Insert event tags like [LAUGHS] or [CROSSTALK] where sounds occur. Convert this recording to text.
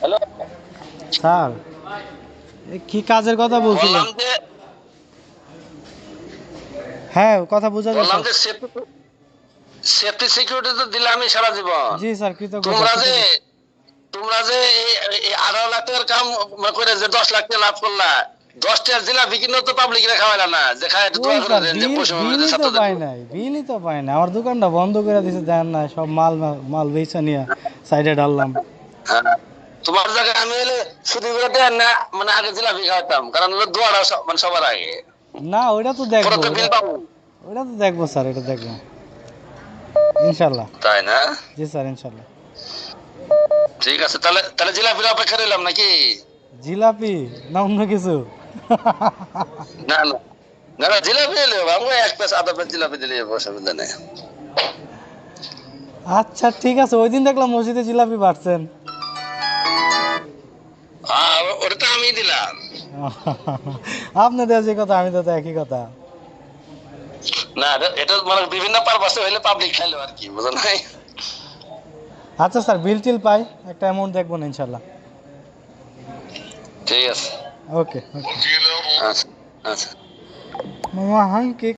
Hello? Sir কি কাজের কথা বলছিলেন? হ্যাঁ কথা বোঝা যাচ্ছে সেফটি সিকিউরিটি তো দিলে আমি সারা জীবন। জি স্যার কৃতজ্ঞতা তোমরা যে তোমরা যে এই- আঠারো লাখ টাকার কাম করে যে দশ লাখ টাকা লাভ করলা দশটা জেলা বিকিন্ন তো পাবলিক রে খাওয়াইলা না যে খায় একটু দোয়া করে দেন যে বিল পশ্চিমবঙ্গের ছাত্রদের পাই নাই বিলই তো পাই না আমার দোকানটা বন্ধ করে দিছে দেন না সব মাল মাল বেচা নিয়ে সাইডে ঢাললাম। হ্যাঁ। তোমার জায়গায় আমি হলে শুধু না মানে আগে জিলাপি খাওয়াতাম কারণ হলো দোয়াটা মানে সবার আগে। না ওইটা তো দেখব ওইটা- তো দেখব স্যার এটা দেখব। ইনশাল্লাহ। তাই না? জি স্যার ইনশাল্লাহ। ঠিক আছে তাহলে তাহলে জিলাপির অপেক্ষা রইলাম নাকি? জিলাপি? না অন্য কিছু। না না। না জিলাপি এলে আমরা এক পেস আধা পেস জিলাপি দিলে অসুবিধা নেই। আচ্ছা ঠিক আছে ওই দিন দেখলাম মসজিদে জিলাপি বাড়ছেন। ওটা তো আমি দিলাম। [LAUGHS] আপনাদের যে কথা আমি তো একই কথা। না এটা- মানে বিভিন্ন পারপাসে হইলে পাবলিক খাইলো আর কি বুঝো নাই? আচ্ছা স্যার বিল টিল পাই একটা অ্যামাউন্ট দেখব না ইনশাল্লাহ ঠিক আছে। ওকে ওকে আচ্ছা আচ্ছা। মামা হাঙ্কি